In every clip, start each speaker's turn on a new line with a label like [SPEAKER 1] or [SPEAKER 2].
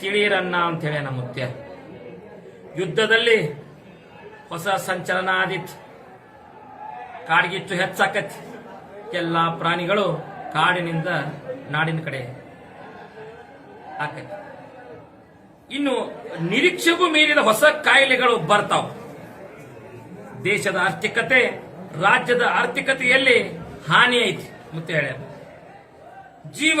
[SPEAKER 1] ತಿಳಿಯಿರನ್ನ ಅಂತ ಹೇಳಿ ನಮ್ಮ ಯುದ್ಧದಲ್ಲಿ ಹೊಸ ಸಂಚಲನ ಆದಿತ್ತು ಕಾಡ್ಗಿಚ್ಚು ಹೆಚ್ಚಾಕತಿ. ಎಲ್ಲ ಪ್ರಾಣಿಗಳು ಕಾಡಿನಿಂದ ನಾಡಿನ ಕಡೆ ಆಕತಿ ಇನ್ನು ನಿರೀಕ್ಷೆಗೂ ಮೀರಿದ ಹೊಸ ಕಾಯಿಲೆಗಳು ಬರ್ತಾವ. ದೇಶದ ಆರ್ಥಿಕತೆ ರಾಜ್ಯದ ಆರ್ಥಿಕತೆಯಲ್ಲಿ ಹಾನಿ ಐತಿ, ಮತ್ತೆ ಹೇಳ್ಯಾರ. ಜೀವ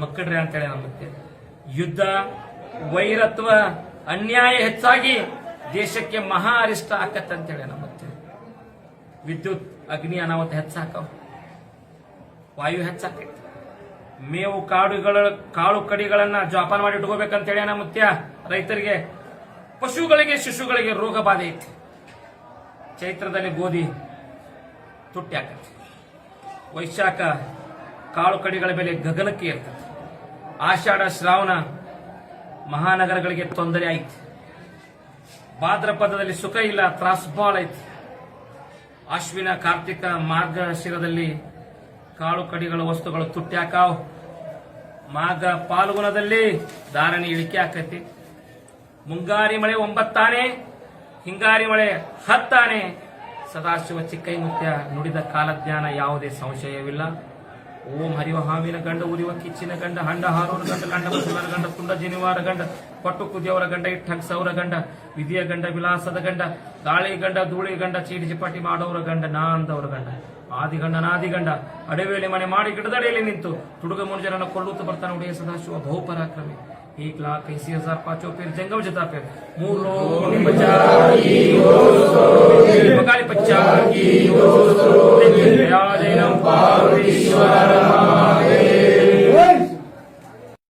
[SPEAKER 1] ಮಕ್ಕಳ್ರಿ ಅಂತೇಳಿ ನಂಬುತ್ತೆ. ಯುದ್ಧ ವೈರತ್ವ ಅನ್ಯಾಯ ಹೆಚ್ಚಾಗಿ ದೇಶಕ್ಕೆ ಮಹಾ ಅರಿಷ್ಟ ಆಕತ್ತೆ ಅಂತೇಳಿ ನಂಬುತ್ತೆ. ವಿದ್ಯುತ್, ಅಗ್ನಿ ಅನಾಹುತ ಹೆಚ್ಚಾಕವು. ವಾಯು ಹೆಚ್ಚಾಕೈತಿ. ಮೇವು ಕಾಡುಗಳ, ಕಾಳು ಕಡಿಗಳನ್ನ ಜೋಪಾನ ಮಾಡಿ ಇಟ್ಕೋಬೇಕಂತೇಳಿ ಮುತ್ಯ ರೈತರಿಗೆ. ಪಶುಗಳಿಗೆ, ಶಿಶುಗಳಿಗೆ ರೋಗ ಬಾಧೆ ಐತಿ. ಚೈತ್ರದಲ್ಲಿ ಗೋಧಿ ತುಟ್ಟಿ ಹಾಕತ್ತೆ ವೈಶಾಖ, ಕಾಳು ಕಡಿಗಳ ಬೆಲೆ ಗಗನಕ್ಕೆ ಇರ್ತದೆ ಆಷಾಢ ಶ್ರಾವಣ ಮಹಾನಗರಗಳಿಗೆ ತೊಂದರೆ ಆಯ್ತು. ಭಾದ್ರಪದದಲ್ಲಿ ಸುಖ ಇಲ್ಲ, ತ್ರಾಸ್ ಬಾಳ ಐತಿ ಅಶ್ವಿನ, ಕಾರ್ತಿಕ ಮಾರ್ಗಶಿರದಲ್ಲಿ ಕಾಳು ಕಡಿಗಳ ವಸ್ತುಗಳು ತುಟ್ಟಿ ಹಾಕಾವ್. ಮಾಘ ಪಾಲ್ಗುಣದಲ್ಲಿ ಧಾರಣಿ ಇಳಿಕೆ ಆಕೈತಿ. ಮುಂಗಾರಿ ಮಳೆ ಒಂಬತ್ತಾನೆ, ಹಿಂಗಾರಿ ಮಳೆ ಹತ್ತಾನೆ. ಸದಾಶಿವ ಚಿಕ್ಕೈ ಮುತ್ಯ ನುಡಿದ ಕಾಲಜ್ಞಾನ ಯಾವುದೇ ಸಂಶಯವಿಲ್ಲ. ಓಂ ಹರಿವ ಹಾವಿನ ಗಂಡ, ಉರಿವ ಕಿಚ್ಚಿನ ಗಂಡ, ಹಂಡ ಹಾರೋರ ಗಂಡ ಗಂಡ ಮುಸುವರ ಗಂಡ, ತುಂಡ ಜಿನಿವಾರ ಗಂಡ ಪಟ್ಟು ಕುದಿಯವರ ಗಂಡ ಇಟ್ಟಂಗ್ ಸೌರ ಗಂಡ, ವಿಧಿಯ ಗಂಡ, ವಿಲಾಸದ ಗಂಡ, ಗಾಳಿ ಗಂಡ, ಧೂಳಿ ಗಂಡ ಚೀಟಿ ಚಿಪಾಟಿ ಮಾಡೋರ ಗಂಡ, ನಾಂದವರ ಗಂಡ, ಆದಿ ಗಂಡ ಆದಿಗಂಡ ನಾದಿಗಂಡ ಅಡವೇಲಿ ಮನೆ ಮಾಡಿ ಗಿಡದಡೆಯಲ್ಲಿ ನಿಂತು ತುಡುಗ ಮುನುಜರನ್ನು ಕೊಲ್ಲುತ್ತಾ ಬರ್ತಾನೆ ಉಡೆಯ ಸದಾಶಿವ ಬಹುಪರಾಕ್ರಮಿ. एक लाख इसी हज़ार पाँचों फिर जंगम जता फिर। मूल बगाली पच्चा